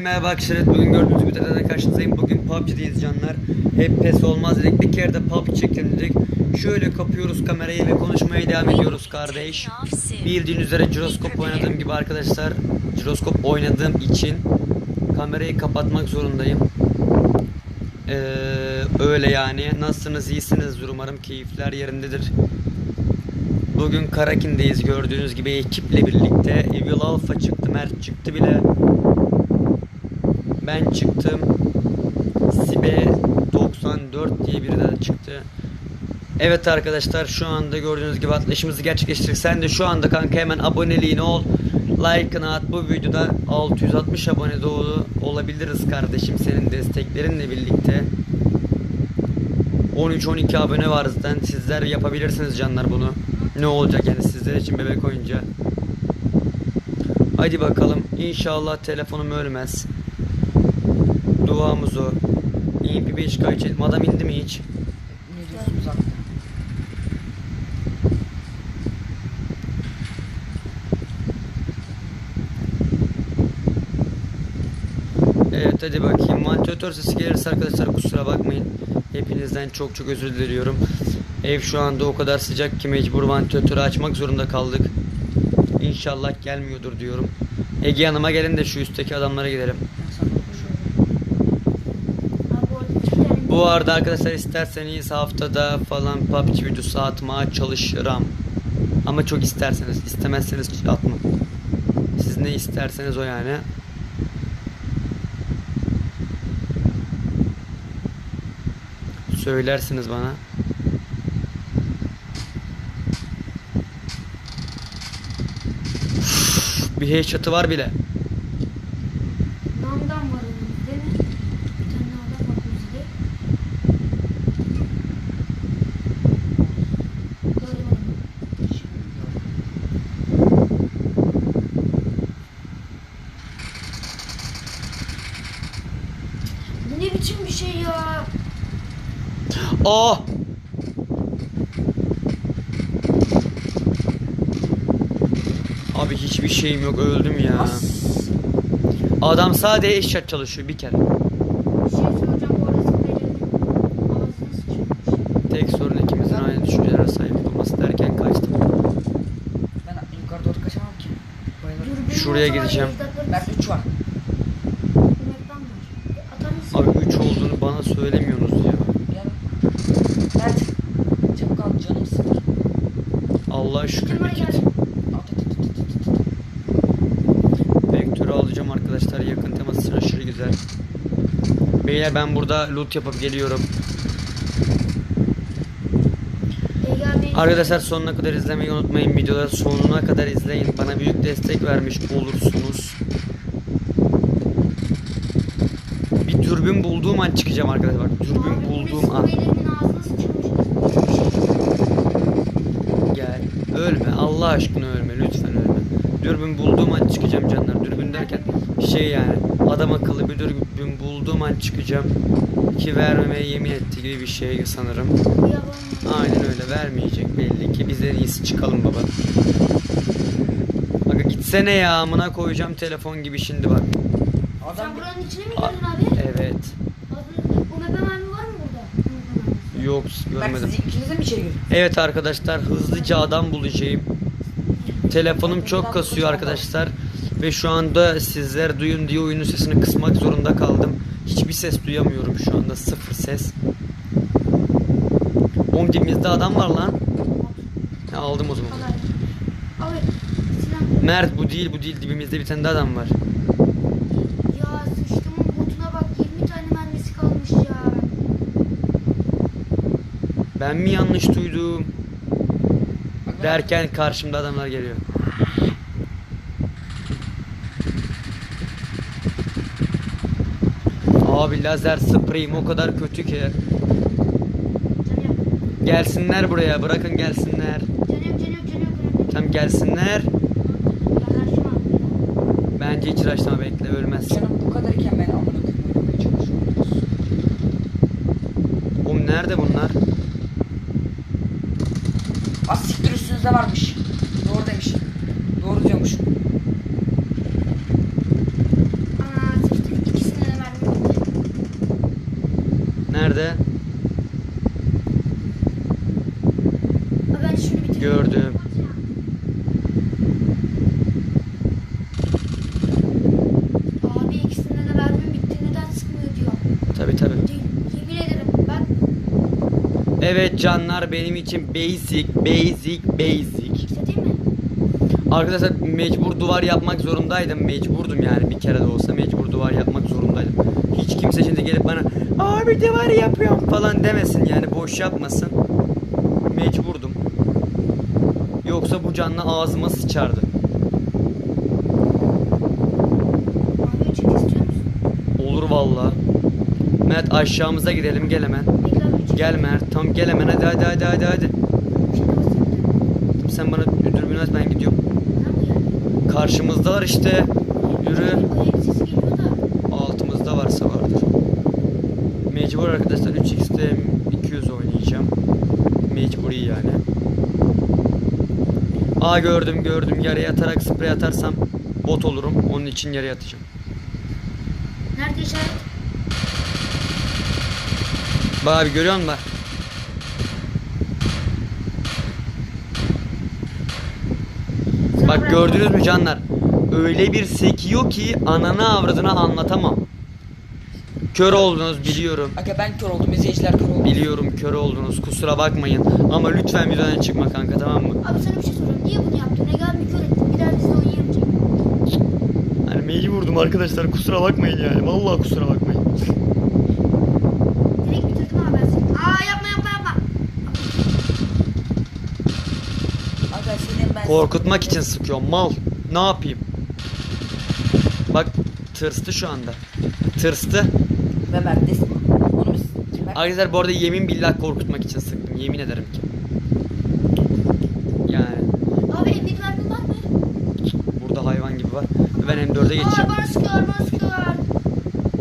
merhaba arkadaşlar. Bugün gördüğünüz gibi tekrardan karşınızdayım. Bugün PUBG'deyiz canlar. Hep PES olmaz dedik. Bir kere de PUBG çekelim dedik. Şöyle kapıyoruz kamerayı ve konuşmaya devam ediyoruz kardeş. Bildiğin üzere jiroskop oynadığım gibi arkadaşlar. Jiroskop oynadığım için kamerayı kapatmak zorundayım. Ee, öyle yani. Nasılsınız? İyisinizdir umarım. Keyifler yerindedir. Bugün Karakin'deyiz gördüğünüz gibi ekiple birlikte. Evil Alpha çıktı, Mert çıktı bile. Ben çıktım. Sibe 94 diye biri daha çıktı. Evet arkadaşlar şu anda gördüğünüz gibi atlayışımızı gerçekleştirdik. Sen de şu anda kanka hemen aboneliğini ol. Like'ını at. Bu videoda 660 abone doğru olabiliriz kardeşim senin desteklerinle birlikte. 13-12 abone var zaten. Sizler yapabilirsiniz canlar bunu. Ne olacak yani sizler için bebek oyuncağı. Hadi bakalım. İnşallah telefonum ölmez. Duamız o. MP5 kayıt etme. Adam indi mi hiç? Ne diyorsunuz abi? Evet hadi bakayım. Vantilatör sesi gelirse arkadaşlar kusura bakmayın. Hepinizden çok çok özür diliyorum. Ev şu anda o kadar sıcak ki mecbur vantilatörü açmak zorunda kaldık. İnşallah gelmiyordur diyorum. Ege yanıma gelin de şu üstteki adamlara gidelim. Bu arada arkadaşlar isterseniz haftada falan PUBG videosu atmaya çalışırım. Ama çok isterseniz, istemezseniz atmam. Siz ne isterseniz o yani. Söylersiniz bana. Üf, Bir headshot'ı var bile. Namdan var önümüzde mi? Bir tane adam var önümüzde. Gördüm adamı. Bu ne biçim bir şey ya? Aa! Abi hiçbir şeyim yok öldüm ya. Adam sadece eşya çalışıyor bir kere. Bir şey soracağım sıçramış. Tek sorun ikimizin aynı düşüncelere sahip olması derken kaçtım. Ben yukarı doğru kaçamam ki. Bayılırım. Şuraya ya, gideceğim. Ben 3 var. Hükümetten var. Atar mısın? Abi 3 olduğunu bana söylemiyorsunuz ya. Gel. Mert. Çabuk al canım sıkır. Allah'a şükür bir kit. Vektörü alacağım arkadaşlar. Yakın temas için aşırı güzel. Beyler ben burada loot yapıp geliyorum. Arkadaşlar sonuna kadar izlemeyi unutmayın. Videoları sonuna kadar izleyin. Bana büyük destek vermiş olursunuz. Bir dürbün bulduğum an çıkacağım arkadaşlar. Bak bu bulduğum an. Suriyelilerin ağzına sıçramış. Gel. Ölme. Allah aşkına ölme. Lütfen ölme. Dürbün bulduğum an çıkacağım canlar. Dürbün derken şey yani adam akıllı bir dürbün bulduğum an çıkacağım. Ki vermemeye yemin etti gibi bir şey sanırım. Aynen öyle vermeyecek belli ki biz en iyisi çıkalım baba. Aga gitsene ya amına koyacağım telefon gibi şimdi bak. Adam Sen buranın içine mi A- girdin abi? Evet. Abi, mermi var mı burada? Yok görmedim. siz ikiniz de mi içeri? Evet arkadaşlar hızlıca adam bulacağım. Telefonum çok kasıyor arkadaşlar. Ve şu anda sizler duyun diye oyunun sesini kısmak zorunda kaldım. Hiçbir ses duyamıyorum şu anda. Sıfır ses. Oğlum dibimizde adam var lan. Ha, aldım o zaman. Mert bu değil bu değil dibimizde bir tane daha adam var. Ya sıçtımın botuna bak 20 tane mermisi kalmış ya. Ben mi yanlış duydum? Derken karşımda adamlar geliyor. Abi lazer spreyim o kadar kötü ki. Gelsinler buraya bırakın gelsinler. Tam gelsinler. Bence hiç raşlama bekle ölmezsin. Canım bu kadar iken ben amına oynamaya çalışıyorum. Oğlum nerede bunlar? Az üstünüzde varmış. Doğru demiş. Doğru diyormuş. Ana sıçtık. Gördüm. Abi ikisinde de mermim bitti neden sıkmıyor diyor. Tabi tabi. Değil, Yemin ederim ben Evet canlar benim için basic, basic, basic. mi? Arkadaşlar mecbur duvar yapmak zorundaydım. Mecburdum yani bir kere de olsa mecbur duvar yapmak zorundaydım. Hiç kimse şimdi gelip bana abi duvar yapıyorum falan demesin yani boş yapmasın. Mecburdum. Yoksa bu canlı ağzıma sıçardı. Olur valla. Mert aşağımıza gidelim gel hemen. Gel Mert tam gel hemen hadi hadi hadi hadi hadi. Sen bana dürbünü aç ben gidiyorum. Karşımızdalar işte. Yürü. Altımızda varsa vardır. Mecbur arkadaşlar 3x'te 200 oynayacağım. Mecburi yani. Aa gördüm gördüm. Yarıya atarak sprey atarsam bot olurum. Onun için yarıya atacağım. Nerede işaret? Bak abi görüyor musun bak. Bak gördünüz mü canlar? Öyle bir sekiyor ki ananı avradını anlatamam. Kör oldunuz biliyorum. Aga ben kör oldum. İzleyiciler kör oldu. Biliyorum kör oldunuz kusura bakmayın. Ama lütfen videodan çıkma kanka tamam mı? Abi sana bir şey soracağım. Niye bunu yaptın? Egal bir kör ettin. Bir daha bizle oynayamayacak. Hani mecburdum arkadaşlar kusura bakmayın yani. Vallahi kusura bakmayın. Direkt bitirdim abi ben seni. Aa yapma yapma yapma. Aga senin ben... Korkutmak için sıkıyorum mal. Ne yapayım? Bak tırstı şu anda. Tırstı. Ve. Onu biz... Mert... Arkadaşlar bu arada yemin billah korkutmak için sıktım. Yemin ederim ki. Yani Abi emniyet mermin var mı? burada hayvan gibi var. Ve Ben M4'e Aa geçeceğim. bana sıkıyorlar bana sıkıyorlar.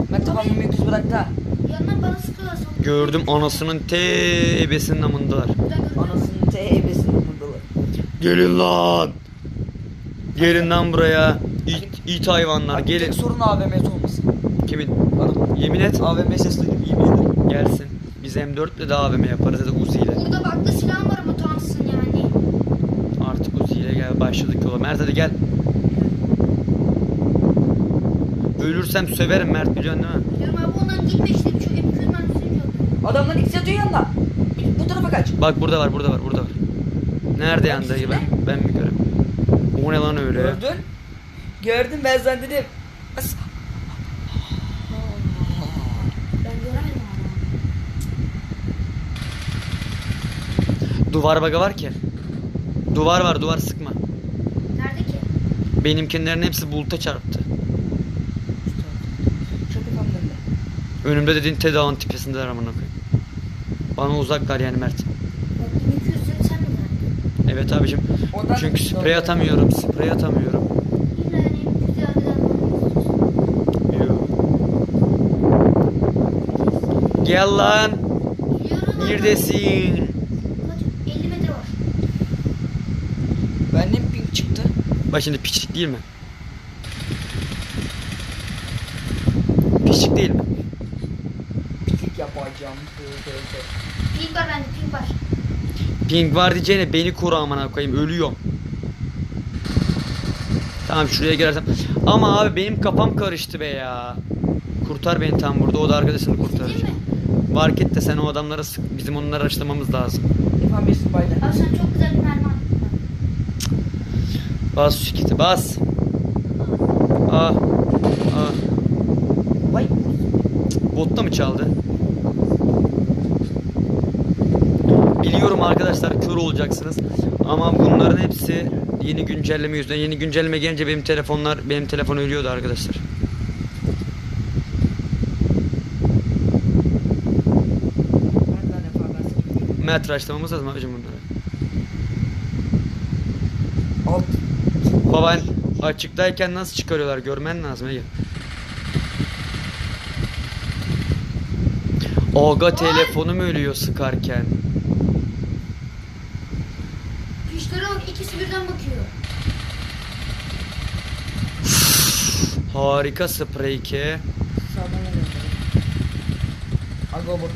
Mert kafamı mümküz bıraktı ha. Yanından bana sıkıyorlar. Gördüm anasının te ebesinin amındalar. Buradan görüyorum. Anasının THB'sini buradalar. Gelin lan. Gelin lan buraya. İt, it hayvanlar Abi gelin. Tek sorun AVM'si olmasın. Kimin? Bana. Yemin et. AVM ses duydum yemin ederim. Gelsin. Biz M4 ile de AVM yaparız ya da Uzi ile. Burada baklı silahım var ama Thompson yani. Artık Uzi ile gel başladık yola. Mert hadi gel. Ölürsem söverim Mert biliyorsun değil mi? Diyorum abi ondan gitme işte. Şu M200 mermisini yok. Adamlar ikisi yatıyor yanında. Bu tarafa kaç. Bak burada var burada var burada var. Nerede yandı ben, ben mi göreyim? O ne lan öyle? Gördün? Gördüm ben zannederim. As-. Duvar baga var ki. Duvar var duvar sıkma. Nerede ki? Benimkilerin hepsi buluta çarptı. Çok efendim. Önümde dediğin tedavın tipesindeler amına koyayım. Bana uzaklar yani Mert. Bak M200 seni sen mi bıraktın? Evet abicim. Çünkü sprey atamıyorum. Sprey atamıyorum. Yine yani M200 yargıdan Yo. Gel lan. Neredesin? Kaç? 50 metre var. Ping çıktı. Bak şimdi piçlik değil mi? Piçlik değil mi? Piknik yapacağım. Ping var bende ping var. Ping var diyeceğine beni koru amına koyayım ölüyorum. Tamam şuraya girersem. Ama abi benim kafam karıştı be ya. Kurtar beni tam burada o da arkadaşını kurtaracak. Fark et de sen o adamlara sık. Bizim onları araştırmamız lazım. İrfan bir spayla. Abi sen çok güzel bir mermi attın. Bas şu kiti bas. Ah. Ah. Vay. Botta mı çaldı? Biliyorum arkadaşlar kör olacaksınız. Ama bunların hepsi yeni güncelleme yüzünden. Yeni güncelleme gelince benim telefonlar benim telefon ölüyordu arkadaşlar. Mert açlamamız lazım abicim bunları. Alt. Baban açıktayken nasıl çıkarıyorlar görmen lazım Ege. Aga telefonum ölüyor sıkarken. ikisi birden bakıyor. Harika spreyke. Aga bot.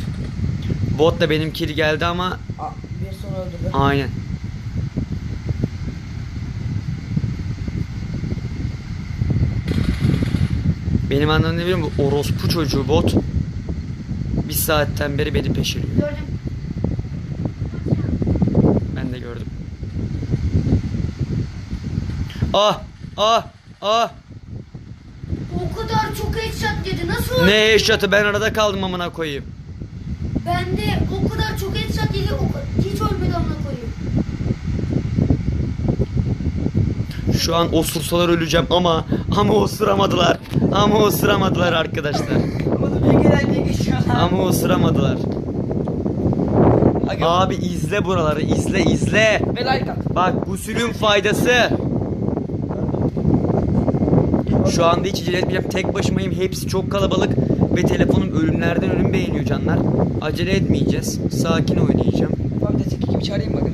Bot da benimkili geldi ama A, bir sonra öldürdü. Aynen. Benim anlamda ne biliyor musun? Orospu çocuğu bot bir saatten beri beni peşiriyor. Gördüm. Ah! Ah! Ah! O kadar çok headshot dedi. Nasıl? Ne headshot'ı ben arada kaldım amına koyayım. Ben de o kadar çok headshot yedi. O, hiç ölmedi amına koyayım. Şu an osursalar öleceğim ama ama osuramadılar. Ama osuramadılar arkadaşlar. Oğlum ne gelen ne geçiyor lan. Ama osuramadılar. Aga, Abi izle buraları izle izle. Ve like at. Bak bu sürüm faydası. Şu anda hiç acele etmeyeceğim. Tek başımayım. Hepsi çok kalabalık. Ve telefonum ölümlerden ölüm beğeniyor canlar. Acele etmeyeceğiz. Sakin oynayacağım. Abi de teki gibi çağırayım bakın.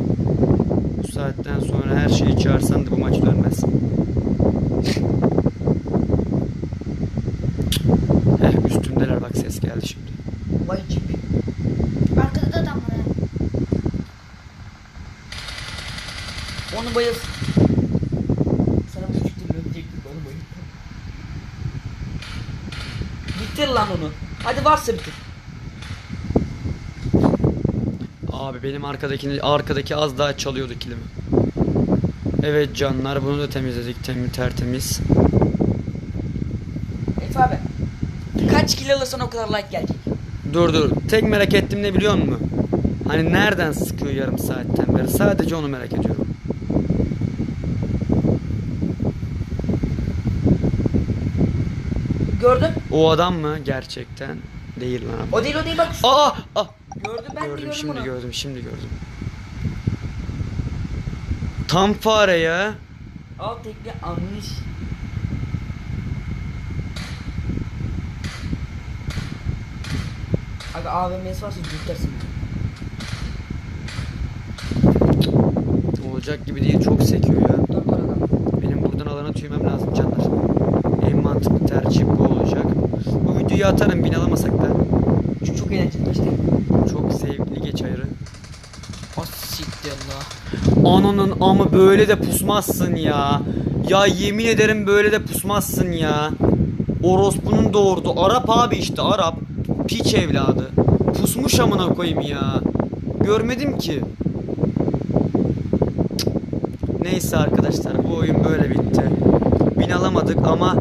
Bu saatten sonra her şeyi çağırsan da bu maç dönmez. Heh üstümdeler bak ses geldi şimdi. Vay cip. Arkada da adam var. Onu bayılsın. Sana bu küçük dilini öpecektim onu bayıl. Bitir lan onu. Hadi varsa bitir. Abi benim arkadaki arkadaki az daha çalıyordu kilimi. Evet canlar bunu da temizledik tem tertemiz. Efe abi. Kaç kilo alırsan o kadar like gelecek. Dur dur. Tek merak ettim ne biliyor musun? Hani nereden sıkıyor yarım saatten beri? Sadece onu merak ediyorum. Gördün? O adam mı gerçekten? Değil lan. O değil o değil bak. Aa! ah! Gördüm ben de Gördüm gördüm şimdi onu. gördüm şimdi gördüm. Tam fare ya. Al tekli almış. Aga AVM'si varsa dürtersin. Olacak gibi değil çok sekiyor ya. Benim buradan alana tüymem lazım canlar. En mantıklı tercih bu olacak. Bu videoyu atarım bin alamasak da. Şu çok eğlenceli işte. Çok zevkli geç ayrı. O siktir la. Ananın ama böyle de pusmazsın ya. Ya yemin ederim böyle de pusmazsın ya. Orospu'nun doğurdu. Arap abi işte Arap. Piç evladı. Pusmuş amına koyayım ya. Görmedim ki. Neyse arkadaşlar bu oyun böyle bitti. Bin alamadık ama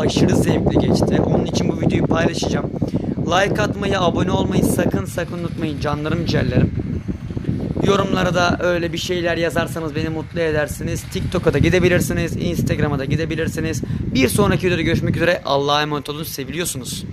aşırı zevkli geçti. Onun için bu videoyu paylaşacağım. Like atmayı, abone olmayı sakın sakın unutmayın canlarım ciğerlerim. Yorumlara da öyle bir şeyler yazarsanız beni mutlu edersiniz. TikTok'a da gidebilirsiniz. Instagram'a da gidebilirsiniz. Bir sonraki videoda görüşmek üzere. Allah'a emanet olun. Seviliyorsunuz.